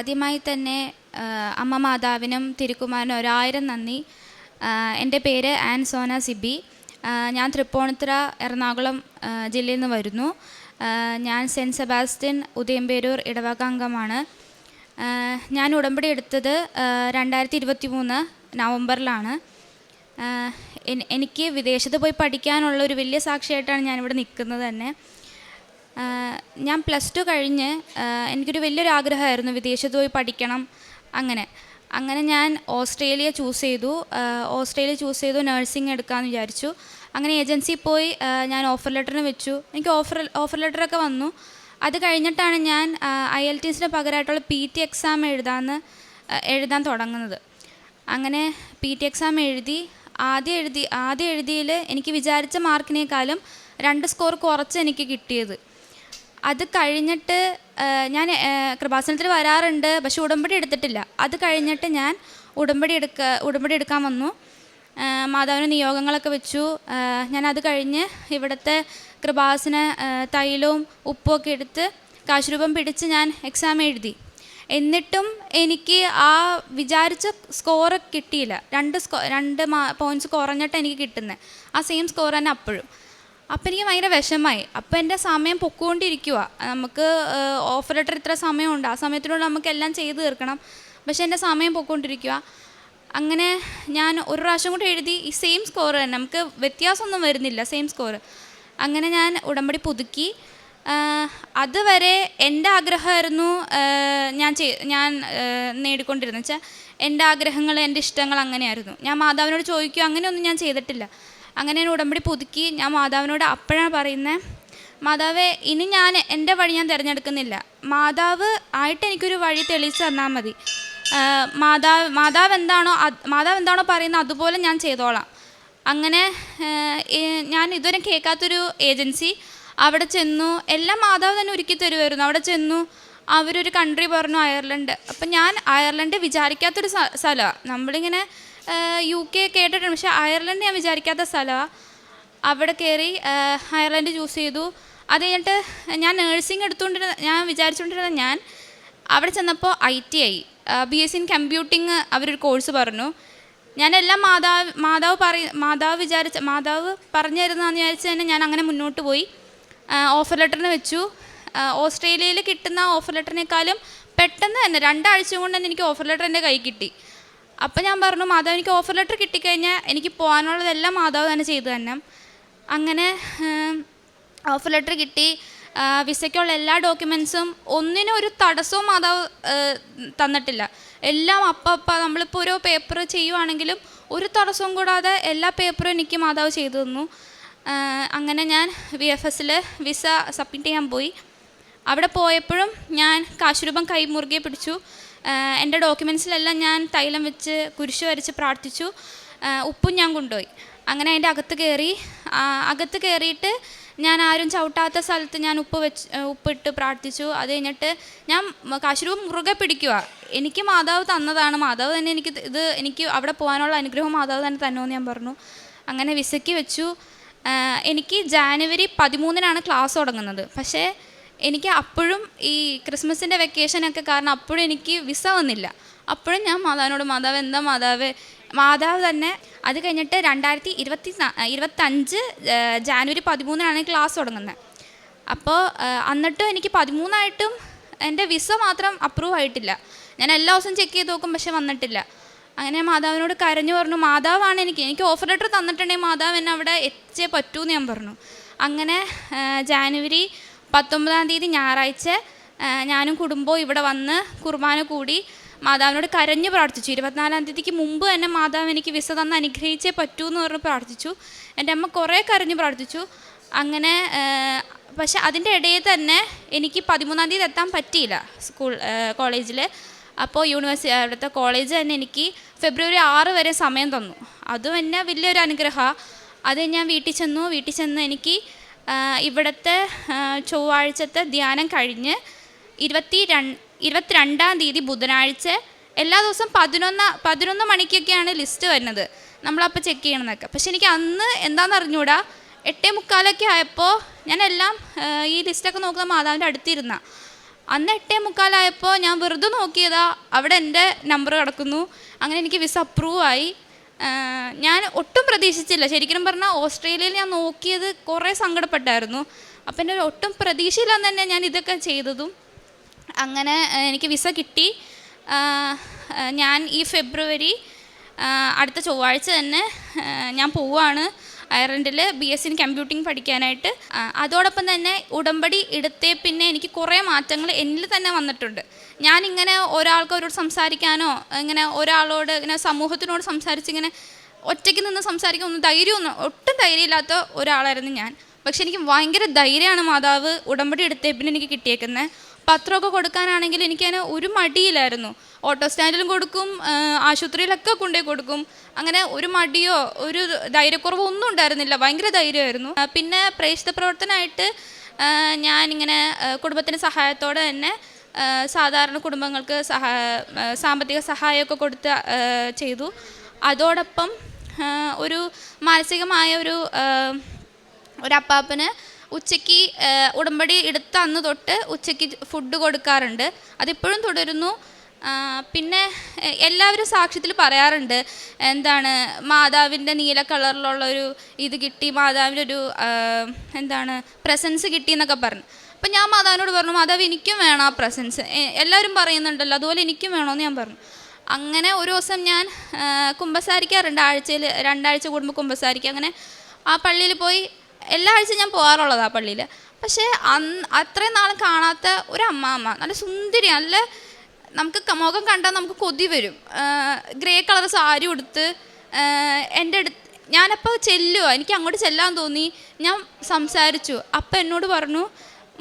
ആദ്യമായി തന്നെ അമ്മ മാതാവിനും തിരുക്കുമാരനും ഒരായിരം നന്ദി. എന്റെ പേര് ആൻ സോന സിബി. ഞാൻ തൃപ്പൂണിത്തുറ എറണാകുളം ജില്ലയിൽ നിന്ന് വരുന്നു. ഞാൻ സെന്റ് സെബാസ്റ്റ്യൻ ഉദയംപേരൂർ ഇടവകാംഗമാണ്. ഞാൻ ഉടമ്പടി എടുത്തത് രണ്ടായിരത്തി ഇരുപത്തി മൂന്ന് നവംബറിലാണ് എനിക്ക് വിദേശത്ത് പോയി പഠിക്കാനുള്ള ഒരു വലിയ സാക്ഷിയായിട്ടാണ് ഞാനിവിടെ നിൽക്കുന്നത് തന്നെ. ഞാൻ പ്ലസ് ടു കഴിഞ്ഞ് എനിക്കൊരു വലിയൊരു ആഗ്രഹമായിരുന്നു വിദേശത്ത് പോയി പഠിക്കണം അങ്ങനെ. അങ്ങനെ ഞാൻ ഓസ്ട്രേലിയ ചൂസ് ചെയ്തു. ഓസ്ട്രേലിയ ചൂസ് ചെയ്തു നഴ്സിംഗ് എടുക്കാമെന്ന് വിചാരിച്ചു. അങ്ങനെ ഏജൻസിയിൽ പോയി ഞാൻ ഓഫർ ലെറ്ററിന് വെച്ചു. എനിക്ക് ഓഫർ ഓഫർ ലെറ്ററൊക്കെ വന്നു. അത് കഴിഞ്ഞിട്ടാണ് ഞാൻ ഐ എൽ ടി എസിന് പകരമായിട്ടുള്ള പി ടി എക്സാം എഴുതാമെന്ന് എഴുതാൻ തുടങ്ങുന്നത്. അങ്ങനെ പി ടി എക്സാം എഴുതി ആദ്യം എഴുതി ആദ്യം എഴുതിയിൽ എനിക്ക് വിചാരിച്ച മാർക്കിനേക്കാളും രണ്ട് സ്കോർ കുറച്ച് എനിക്ക് കിട്ടിയത്. അത് കഴിഞ്ഞിട്ട് ഞാൻ കൃപാസനത്തിൽ വരാറുണ്ട് പക്ഷെ ഉടമ്പടി എടുത്തിട്ടില്ല. അത് കഴിഞ്ഞിട്ട് ഞാൻ ഉടമ്പടി എടുക്ക ഉടമ്പടി എടുക്കാൻ വന്നു. മാതാവിന് നിയോഗങ്ങളൊക്കെ വെച്ചു. ഞാൻ അത് കഴിഞ്ഞ് ഇവിടുത്തെ കൃപാസന തൈലവും ഉപ്പും ഒക്കെ എടുത്ത് കാശുരൂപം പിടിച്ച് ഞാൻ എക്സാം എഴുതി. എന്നിട്ടും എനിക്ക് ആ വിചാരിച്ച സ്കോർ കിട്ടിയില്ല. രണ്ട് സ്കോ രണ്ട് പോയിന്റ്സ് കുറഞ്ഞിട്ട് എനിക്ക് കിട്ടുന്നത്. ആ സെയിം സ്കോർ തന്നെ അപ്പോഴും. അപ്പം എനിക്ക് ഭയങ്കര വിഷമമായി. അപ്പം എന്റെ സമയം പൊക്കോണ്ടിരിക്കുക നമുക്ക് ഓഫർ ലെറ്റർ ഇത്ര സമയമുണ്ട്. ആ സമയത്തിനുള്ളിൽ നമുക്ക് എല്ലാം ചെയ്ത് തീർക്കണം. പക്ഷേ എന്റെ സമയം പൊക്കോണ്ടിരിക്കുക അങ്ങനെ ഞാൻ ഒരു പ്രാവശ്യം കൂടി എഴുതി ഈ സെയിം സ്കോർ തന്നെ. നമുക്ക് വ്യത്യാസമൊന്നും വരുന്നില്ല. സെയിം സ്കോർ അങ്ങനെ ഞാൻ ഉടമ്പടി പുതുക്കി. അതുവരെ എന്റെ ആഗ്രഹമായിരുന്നു ഞാൻ ചെയ് ഞാൻ നേടിക്കൊണ്ടിരുന്നത്. വെച്ചാൽ എന്റെ ആഗ്രഹങ്ങൾ എന്റെ ഇഷ്ടങ്ങൾ അങ്ങനെയായിരുന്നു. ഞാൻ മാതാവിനോട് ചോദിക്കുക അങ്ങനെയൊന്നും ഞാൻ ചെയ്തിട്ടില്ല. അങ്ങനെ ഉടമ്പടി പുതുക്കി ഞാൻ മാതാവിനോട് അപ്പോഴാണ് പറയുന്നത് മാതാവേ ഇനി ഞാൻ എന്റെ വഴി ഞാൻ തിരഞ്ഞെടുക്കുന്നില്ല. മാതാവ് ആയിട്ട് എനിക്കൊരു വഴി തെളിയിച്ച് തന്നാൽ മതി. മാതാവ് മാതാവ് എന്താണോ മാതാവ് എന്താണോ പറയുന്നത് അതുപോലെ ഞാൻ ചെയ്തോളാം. അങ്ങനെ ഞാൻ ഇതുവരെ കേൾക്കാത്തൊരു ഏജൻസി അവിടെ ചെന്നു. എല്ലാം മാതാവ് തന്നെ ഒരുക്കി തരുമായിരുന്നു അവിടെ ചെന്നു. അവരൊരു കൺട്രി പറഞ്ഞു അയർലൻഡ്. അപ്പം ഞാൻ അയർലൻഡ് വിചാരിക്കാത്തൊരു സ്ഥലമാണ് നമ്മളിങ്ങനെ യു കെ കേട്ടിട്ടുണ്ട്. പക്ഷേ അയർലൻഡ് ഞാൻ വിചാരിക്കാത്ത സ്ഥലമാണ് അവിടെ കയറി അയർലൻഡ് ചൂസ് ചെയ്തു. അത് കഴിഞ്ഞിട്ട് ഞാൻ നേഴ്സിംഗ് എടുത്തുകൊണ്ടിരുന്ന ഞാൻ വിചാരിച്ചുകൊണ്ടിരുന്ന ഞാൻ അവിടെ ചെന്നപ്പോൾ I T I B S in computing അവരൊരു കോഴ്സ് പറഞ്ഞു. ഞാനെല്ലാം മാതാവ് മാതാവ് പറയ മാതാവ് വിചാരിച്ച മാതാവ് പറഞ്ഞു തരുന്നതെന്ന് വിചാരിച്ച് തന്നെ ഞാൻ അങ്ങനെ മുന്നോട്ട് പോയി. ഓഫർ ലെറ്ററിന് വെച്ചു. ഓസ്ട്രേലിയയിൽ കിട്ടുന്ന ഓഫർ ലെറ്ററിനേക്കാളും പെട്ടെന്ന് തന്നെ രണ്ടാഴ്ച കൊണ്ട് തന്നെ എനിക്ക് ഓഫർ ലെറ്റർ എന്റെ കൈ കിട്ടി. അപ്പം ഞാൻ പറഞ്ഞു മാതാവ് എനിക്ക് ഓഫർ ലെറ്റർ കിട്ടിക്കഴിഞ്ഞാൽ എനിക്ക് പോകാനുള്ളതെല്ലാം മാതാവ് തന്നെ ചെയ്തു തന്നെ അങ്ങനെ ഓഫർ ലെറ്റർ കിട്ടി. വിസയ്ക്കുള്ള എല്ലാ ഡോക്യുമെൻസും ഒന്നിനും ഒരു തടസ്സവും മാതാവ് തന്നിട്ടില്ല. എല്ലാം അപ്പം അപ്പം നമ്മളിപ്പോൾ ഓരോ പേപ്പർ ചെയ്യുവാണെങ്കിലും ഒരു തടസ്സവും കൂടാതെ എല്ലാ പേപ്പറും എനിക്ക് മാതാവ് ചെയ്തു തന്നു. അങ്ങനെ ഞാൻ വി എഫ് എസിൽ വിസ സബ്മിറ്റ് ചെയ്യാൻ പോയി. അവിടെ പോയപ്പോഴും ഞാൻ കാശുരൂപം കൈ മുറുകെ പിടിച്ചു. എന്റെ ഡോക്യുമെൻസിലെല്ലാം ഞാൻ തൈലം വെച്ച് കുരിശ് വരച്ച് പ്രാർത്ഥിച്ചു. ഉപ്പും ഞാൻ കൊണ്ടുപോയി. അങ്ങനെ അതിന്റെ അകത്ത് കയറി. അകത്ത് കയറിയിട്ട് ഞാൻ ആരും ചവിട്ടാത്ത സ്ഥലത്ത് ഞാൻ ഉപ്പ് വെച്ച് ഉപ്പിട്ട് പ്രാർത്ഥിച്ചു. അത് കഴിഞ്ഞിട്ട് ഞാൻ കാശുരൂപം മുറുകെ പിടിക്കുക എനിക്ക് മാതാവ് തന്നതാണ്. മാതാവ് തന്നെ എനിക്ക് ഇത് എനിക്ക് അവിടെ പോകാനുള്ള അനുഗ്രഹം മാതാവ് തന്നെ തന്നുമെന്ന് ഞാൻ പറഞ്ഞു. അങ്ങനെ വിസക്കി വെച്ചു. എനിക്ക് ജാനുവരി പതിമൂന്നിനാണ് ക്ലാസ് തുടങ്ങുന്നത്. പക്ഷേ എനിക്ക് അപ്പോഴും ഈ ക്രിസ്മസിന്റെ വെക്കേഷനൊക്കെ കാരണം അപ്പോഴും എനിക്ക് വിസ വന്നില്ല. അപ്പോഴും ഞാൻ മാതാവിനോട് മാതാവ് എന്താ മാതാവ്? മാതാവ് തന്നെ അത് കഴിഞ്ഞിട്ട് രണ്ടായിരത്തി ഇരുപത്തി ഇരുപത്തഞ്ച് ജാനുവരി പതിമൂന്നിനാണ് ക്ലാസ് തുടങ്ങുന്നത്. അപ്പോൾ എന്നിട്ടും എനിക്ക് പതിമൂന്നായിട്ടും എന്റെ വിസ മാത്രം അപ്രൂവ് ആയിട്ടില്ല. ഞാൻ എല്ലാ ദിവസവും ചെക്ക് ചെയ്ത് നോക്കും പക്ഷെ വന്നിട്ടില്ല. അങ്ങനെ മാതാവിനോട് കരഞ്ഞു പറഞ്ഞു മാതാവാണ് എനിക്ക് എനിക്ക് ഓഫർ ലെറ്റർ തന്നിട്ടുണ്ടെങ്കിൽ മാതാവ് എന്നെ അവിടെ എത്തിച്ചേ പറ്റൂ എന്ന് ഞാൻ പറഞ്ഞു. അങ്ങനെ ജാനുവരി പത്തൊമ്പതാം തീയതി ഞായറാഴ്ച ഞാനും കുടുംബവും ഇവിടെ വന്ന് കുർബാന കൂടി മാതാവിനോട് കരഞ്ഞു പ്രാർത്ഥിച്ചു. ഇരുപത്തിനാലാം തീയതിക്ക് മുമ്പ് തന്നെ മാതാവ് എനിക്ക് വിസ തന്ന് അനുഗ്രഹിച്ചേ പറ്റൂ എന്ന് പറഞ്ഞ് പ്രാർത്ഥിച്ചു. എന്റെ അമ്മ കുറേ കരഞ്ഞു പ്രാർത്ഥിച്ചു. അങ്ങനെ പക്ഷെ അതിന്റെ ഇടയിൽ തന്നെ എനിക്ക് പതിമൂന്നാം തീയതി എത്താൻ പറ്റിയില്ല സ്കൂൾ കോളേജിൽ. അപ്പോൾ യൂണിവേഴ്സിറ്റി അവിടുത്തെ കോളേജ് തന്നെ എനിക്ക് ഫെബ്രുവരി ആറ് വരെ സമയം തന്നു. അതും എന്നെ വലിയൊരു അനുഗ്രഹമാണ്. അത് ഞാൻ വീട്ടിൽ ചെന്നു. വീട്ടിൽ ചെന്ന് എനിക്ക് ഇവിടുത്തെ ചൊവ്വാഴ്ചത്തെ ധ്യാനം കഴിഞ്ഞ് ഇരുപത്തി രണ്ട് ഇരുപത്തിരണ്ടാം തീയതി ബുധനാഴ്ച എല്ലാ ദിവസവും പതിനൊന്ന് പതിനൊന്ന് മണിക്കൊക്കെയാണ് ലിസ്റ്റ് വരുന്നത്. നമ്മളപ്പോൾ ചെക്ക് ചെയ്യണമെന്നൊക്കെ പക്ഷെ എനിക്ക് അന്ന് എന്താണെന്ന് അറിഞ്ഞൂടാ? എട്ടേ മുക്കാലൊക്കെ ആയപ്പോൾ ഞാനെല്ലാം ഈ ലിസ്റ്റൊക്കെ നോക്കുന്ന മാതാവിന്റെ അടുത്തിരുന്ന. അന്ന് എട്ടേ മുക്കാലായപ്പോൾ ഞാൻ വെറുതെ നോക്കിയതാ. അവിടെ എന്റെ നമ്പർ കിടക്കുന്നു. അങ്ങനെ എനിക്ക് വിസ അപ്രൂവ് ആയി. ഞാൻ ഒട്ടും പ്രതീക്ഷിച്ചില്ല. ശരിക്കും പറഞ്ഞാൽ ഓസ്ട്രേലിയയിൽ ഞാൻ നോക്കിയത് കുറേ സങ്കടപ്പെട്ടായിരുന്നു. അപ്പം എന്റെ ഒട്ടും പ്രതീക്ഷയില്ലാന്ന് തന്നെ ഞാൻ ഇതൊക്കെ ചെയ്തതും. അങ്ങനെ എനിക്ക് വിസ കിട്ടി. ഞാൻ ഈ ഫെബ്രുവരി അടുത്ത ചൊവ്വാഴ്ച തന്നെ ഞാൻ പോവുകയാണ് അയർലൻഡിൽ ബി എസ് ഇൻ കമ്പ്യൂട്ടിംഗ് പഠിക്കാനായിട്ട്. അതോടൊപ്പം തന്നെ ഉടമ്പടി എടുത്തേ പിന്നെ എനിക്ക് കുറേ മാറ്റങ്ങൾ എന്നിൽ തന്നെ വന്നിട്ടുണ്ട്. ഞാനിങ്ങനെ ഒരാൾക്ക് അവരോട് സംസാരിക്കാനോ ഇങ്ങനെ ഒരാളോട് ഇങ്ങനെ സമൂഹത്തിനോട് സംസാരിച്ചിങ്ങനെ ഒറ്റയ്ക്ക് നിന്ന് സംസാരിക്കാൻ ഒന്നും ധൈര്യമൊന്നും ഒട്ടും ധൈര്യമില്ലാത്ത ഒരാളായിരുന്നു ഞാൻ. പക്ഷെ എനിക്ക് ഭയങ്കര ധൈര്യമാണ് മാതാവ് ഉടമ്പടി എടുത്തേ പിന്നെ എനിക്ക് കിട്ടിയേക്കുന്നത് പത്രമൊക്കെ കൊടുക്കാനാണെങ്കിൽ എനിക്കതിന് ഒരു മടിയില്ലായിരുന്നു. ഓട്ടോ സ്റ്റാൻഡിലും കൊടുക്കും ആശുപത്രിയിലൊക്കെ കൊണ്ടുപോയി കൊടുക്കും. അങ്ങനെ ഒരു മടിയോ ഒരു ധൈര്യക്കുറവോ ഒന്നും ഉണ്ടായിരുന്നില്ല. ഭയങ്കര ധൈര്യമായിരുന്നു. പിന്നെ പ്രേക്ഷിത പ്രവർത്തനമായിട്ട് ഞാനിങ്ങനെ കുടുംബത്തിന്റെ സഹായത്തോടെ തന്നെ സാധാരണ കുടുംബങ്ങൾക്ക് സഹാ സാമ്പത്തിക സഹായമൊക്കെ കൊടുത്ത് ചെയ്തു. അതോടൊപ്പം ഒരു മാനസികമായ ഒരു ഒരു ഉച്ചയ്ക്ക് ഉടമ്പടി എടുത്ത അന്ന് തൊട്ട് ഉച്ചയ്ക്ക് ഫുഡ് കൊടുക്കാറുണ്ട്. അതിപ്പോഴും തുടരുന്നു. പിന്നെ എല്ലാവരും സാക്ഷ്യത്തിൽ പറയാറുണ്ട് എന്താണ് മാതാവിന്റെ നീല കളറിലുള്ള ഒരു ഇത് കിട്ടി മാതാവിന്റെ ഒരു എന്താണ് പ്രസൻസ് കിട്ടി എന്നൊക്കെ പറഞ്ഞു. അപ്പം ഞാൻ മാതാവിനോട് പറഞ്ഞു മാതാവ് എനിക്കും വേണം ആ പ്രസൻസ് എല്ലാവരും പറയുന്നുണ്ടല്ലോ അതുപോലെ എനിക്കും വേണമെന്ന് ഞാൻ പറഞ്ഞു. അങ്ങനെ ഒരു ദിവസം ഞാൻ കുമ്പസാരിക്കാറുണ്ട്. ആഴ്ചയിൽ രണ്ടാഴ്ച കൂടുമ്പോൾ കുമ്പസാരിക്കുക അങ്ങനെ ആ പള്ളിയിൽ പോയി എല്ലാ ആഴ്ചയും ഞാൻ പോകാറുള്ളത് പള്ളിയിൽ പക്ഷേ അന്ന് അത്രയും നാളും കാണാത്ത ഒരു അമ്മാമ്മ നല്ല സുന്ദരി നല്ല നമുക്ക് മുഖം കണ്ടാൽ നമുക്ക് കൊതി വരും. ഗ്രേ കളർ സാരി ഉടുത്ത് എന്റെ അടുത്ത് ഞാനപ്പോൾ ചെല്ലുക എനിക്ക് അങ്ങോട്ട് ചെല്ലാൻ തോന്നി. ഞാൻ സംസാരിച്ചു. അപ്പം എന്നോട് പറഞ്ഞു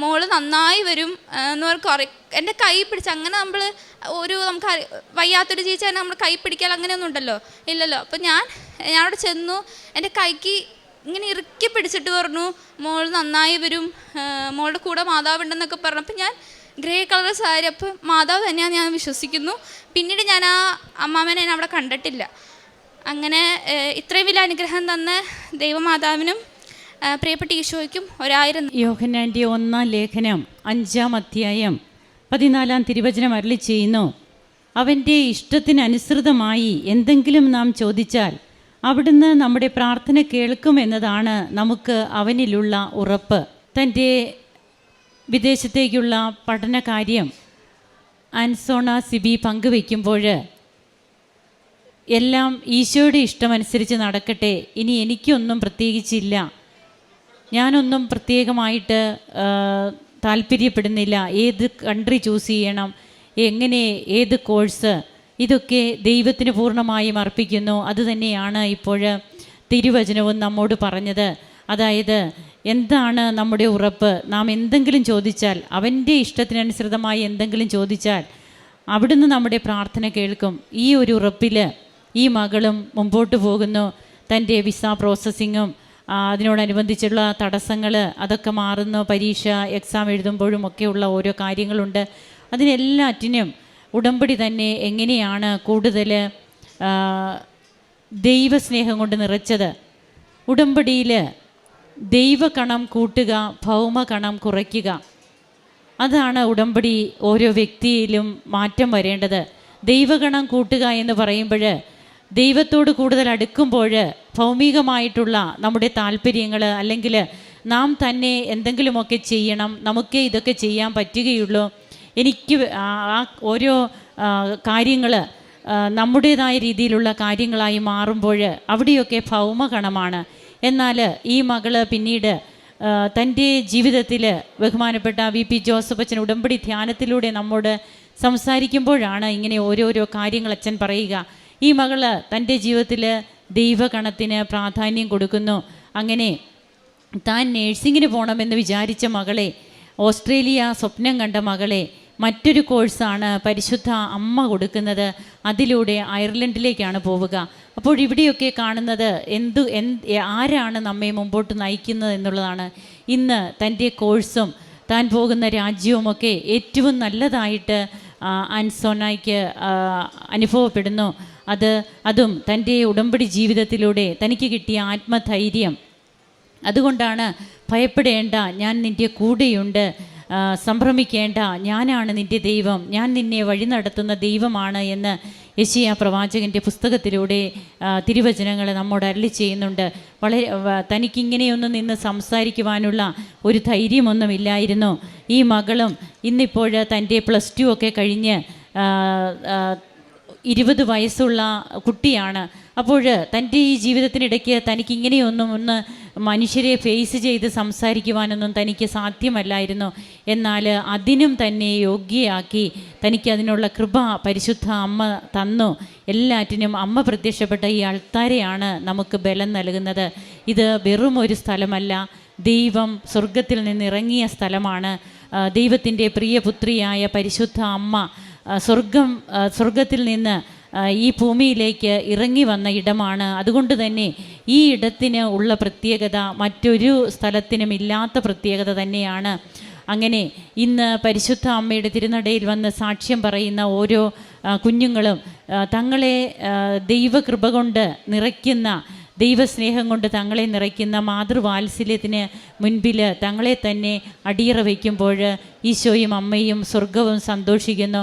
മോൾ നന്നായി വരും. എന്ന് പറഞ്ഞ് കുറേ എന്റെ കൈ പിടിച്ച് അങ്ങനെ നമ്മൾ ഒരു നമുക്ക് വയ്യാത്തൊരു ചേച്ചി നമ്മൾ കൈ പിടിക്കാൻ അങ്ങനെയൊന്നും ഉണ്ടല്ലോ. ഇല്ലല്ലോ. അപ്പം ഞാൻ ഞാനവിടെ ചെന്നു. എന്റെ കൈക്ക് ഇങ്ങനെ ഇറുക്കി പിടിച്ചിട്ട് പറഞ്ഞു മോൾ നന്നായി വരും. മോളുടെ കൂടെ മാതാവുണ്ടെന്നൊക്കെ പറഞ്ഞു അപ്പം ഞാൻ ഗ്രേ കളർ സാരി അപ്പം മാതാവ് തന്നെയാണ് ഞാൻ വിശ്വസിക്കുന്നു. പിന്നീട് ഞാൻ ആ അമ്മാമനെ ഞാൻ അവിടെ കണ്ടിട്ടില്ല. അങ്ങനെ ഇത്രയും വലിയ അനുഗ്രഹം തന്ന ദൈവമാതാവിനും പ്രിയപ്പെട്ട ഈശോയ്ക്കും ഒരായിരം യോഹനാന്റെ ഒന്നാം ലേഖനം അഞ്ചാം അധ്യായം പതിനാലാം തിരുവചനം അരളി ചെയ്യുന്നു. അവന്റെ ഇഷ്ടത്തിനനുസൃതമായി എന്തെങ്കിലും നാം ചോദിച്ചാൽ അവിടുന്ന് നമ്മുടെ പ്രാർത്ഥന കേൾക്കുമെന്നതാണ് നമുക്ക് അവനിലുള്ള ഉറപ്പ്. തന്റെ വിദേശത്തേക്കുള്ള പഠന കാര്യം ആൻസോണ സിബി പങ്കുവയ്ക്കുമ്പോൾ എല്ലാം ഈശോയുടെ ഇഷ്ടമനുസരിച്ച് നടക്കട്ടെ. ഇനി എനിക്കൊന്നും പ്രത്യേകിച്ചില്ല. ഞാനൊന്നും പ്രത്യേകമായിട്ട് താല്പര്യപ്പെടുന്നില്ല. ഏത് കൺട്രി ചൂസ് ചെയ്യണം? എങ്ങനെ ഏത് കോഴ്സ്? ഇതൊക്കെ ദൈവത്തിന് പൂർണമായും അർപ്പിക്കുന്നു. അതുതന്നെയാണ് ഇപ്പോൾ തിരുവചനവും നമ്മോട് പറഞ്ഞത്. അതായത് എന്താണ് നമ്മുടെ ഉറപ്പ്? നാം എന്തെങ്കിലും ചോദിച്ചാൽ അവന്റെ ഇഷ്ടത്തിനനുസൃതമായി എന്തെങ്കിലും ചോദിച്ചാൽ അവിടുന്ന് നമ്മുടെ പ്രാർത്ഥന കേൾക്കും. ഈ ഒരു ഉറപ്പിൽ ഈ മകളും മുമ്പോട്ട് പോകുന്നു. തന്റെ വിസ പ്രോസസ്സിങ്ങും അതിനോടനുബന്ധിച്ചുള്ള തടസ്സങ്ങൾ അതൊക്കെ മാറുന്നു. പരീക്ഷ എക്സാം എഴുതുമ്പോഴും ഒക്കെയുള്ള ഓരോ കാര്യങ്ങളുണ്ട്. അതിനെല്ലാറ്റിനും ഉടമ്പടി തന്നെ എങ്ങനെയാണ് കൂടുതൽ ദൈവസ്നേഹം കൊണ്ട് നിറച്ചത്? ഉടമ്പടിയിൽ ദൈവകണം കൂട്ടുക ഭൗമകണം കുറയ്ക്കുക. അതാണ് ഉടമ്പടി ഓരോ വ്യക്തിയിലും മാറ്റം വരേണ്ടത്. ദൈവഗണം കൂട്ടുക എന്ന് പറയുമ്പോൾ ദൈവത്തോട് കൂടുതൽ അടുക്കുമ്പോൾ ഭൗമികമായിട്ടുള്ള നമ്മുടെ താല്പര്യങ്ങൾ അല്ലെങ്കിൽ നാം തന്നെ എന്തെങ്കിലുമൊക്കെ ചെയ്യണം നമുക്കേ ഇതൊക്കെ ചെയ്യാൻ പറ്റുകയുള്ളൂ. എനിക്ക് ആ ഓരോ കാര്യങ്ങൾ നമ്മുടേതായ രീതിയിലുള്ള കാര്യങ്ങളായി മാറുമ്പോൾ അവിടെയൊക്കെ ഭൗമഗണമാണ്. എന്നാൽ ഈ മകൾ പിന്നീട് തന്റെ ജീവിതത്തിൽ ബഹുമാനപ്പെട്ട വി പി ജോസഫ് അച്ഛൻ ഉടമ്പടി ധ്യാനത്തിലൂടെ നമ്മോട് സംസാരിക്കുമ്പോഴാണ് ഇങ്ങനെ ഓരോരോ കാര്യങ്ങൾ അച്ഛൻ പറയുക. ഈ മകൾ തന്റെ ജീവിതത്തിൽ ദൈവഗണത്തിന് പ്രാധാന്യം കൊടുക്കുന്നു. അങ്ങനെ താൻ നേഴ്സിങ്ങിന് പോകണമെന്ന് വിചാരിച്ച മകളെ ഓസ്ട്രേലിയ സ്വപ്നം കണ്ട മകളെ മറ്റൊരു കോഴ്സാണ് പരിശുദ്ധ അമ്മ കൊടുക്കുന്നത്. അതിലൂടെ അയർലൻഡിലേക്കാണ് പോവുക. അപ്പോൾ ഇവിടെയൊക്കെ കാണുന്നത് എന്തു എന്ത് ആരാണ് നമ്മെ മുമ്പോട്ട് നയിക്കുന്നത് എന്നുള്ളതാണ്. ഇന്ന് തന്റെ കോഴ്സും താൻ പോകുന്ന രാജ്യവുമൊക്കെ ഏറ്റവും നല്ലതായിട്ട് ആ, ആൻസോനായ്ക്ക് അനുഭവപ്പെടുന്നു. അത് അതും തന്റെ ഉടമ്പടി ജീവിതത്തിലൂടെ തനിക്ക് കിട്ടിയ ആത്മധൈര്യം. അതുകൊണ്ടാണ് ഭയപ്പെടേണ്ട ഞാൻ നിന്റെ കൂടെയുണ്ട്. സംഭ്രമിക്കേണ്ട. ഞാനാണ് നിന്റെ ദൈവം. ഞാൻ നിന്നെ വഴി നടത്തുന്ന ദൈവമാണ് എന്ന് യശിയ പ്രവാചകന്റെ പുസ്തകത്തിലൂടെ തിരുവചനങ്ങൾ നമ്മോട് അരളി ചെയ്യുന്നുണ്ട്. വളരെ തനിക്കിങ്ങനെയൊന്നും നിന്ന് സംസാരിക്കുവാനുള്ള ഒരു ധൈര്യമൊന്നുമില്ലായിരുന്നു. ഈ മകളും ഇന്നിപ്പോൾ തന്റെ പ്ലസ് ടു ഒക്കെ കഴിഞ്ഞ് ഇരുപത് വയസ്സുള്ള കുട്ടിയാണ്. അപ്പോൾ തന്റെ ഈ ജീവിതത്തിനിടയ്ക്ക് തനിക്ക് ഇങ്ങനെയൊന്നും ഒന്ന് മനുഷ്യരെ ഫേസ് ചെയ്ത് സംസാരിക്കുവാനൊന്നും തനിക്ക് സാധ്യമല്ലായിരുന്നു. എന്നാൽ അതിനും തന്നെ യോഗ്യയാക്കി തനിക്ക് അതിനുള്ള കൃപ പരിശുദ്ധ അമ്മ തന്നു. എല്ലാറ്റിനും അമ്മ പ്രത്യക്ഷപ്പെട്ട ഈ ആൾത്താരെയാണ് നമുക്ക് ബലം നൽകുന്നത്. ഇത് വെറും ഒരു സ്ഥലമല്ല ദൈവം സ്വർഗത്തിൽ നിന്നിറങ്ങിയ സ്ഥലമാണ്. ദൈവത്തിന്റെ പ്രിയപുത്രിയായ പരിശുദ്ധ അമ്മ സ്വർഗം സ്വർഗത്തിൽ നിന്ന് ഈ ഭൂമിയിലേക്ക് ഇറങ്ങി വന്ന ഇടമാണ്. അതുകൊണ്ട് തന്നെ ഈ ഇടത്തിന് ഉള്ള പ്രത്യേകത മറ്റൊരു സ്ഥലത്തിനും ഇല്ലാത്ത പ്രത്യേകത തന്നെയാണ്. അങ്ങനെ ഇന്ന് പരിശുദ്ധ അമ്മയുടെ തിരുനടയിൽ വന്ന് സാക്ഷ്യം പറയുന്ന ഓരോ കുഞ്ഞുങ്ങളും തങ്ങളെ ദൈവകൃപ കൊണ്ട് നിറയ്ക്കുന്ന ദൈവസ്നേഹം കൊണ്ട് തങ്ങളെ നിറയ്ക്കുന്ന മാതൃവാത്സല്യത്തിന് മുൻപിൽ തങ്ങളെ തന്നെ അടിയറ വയ്ക്കുമ്പോൾ ഈശോയും അമ്മയും സ്വർഗവും സന്തോഷിക്കുന്നു.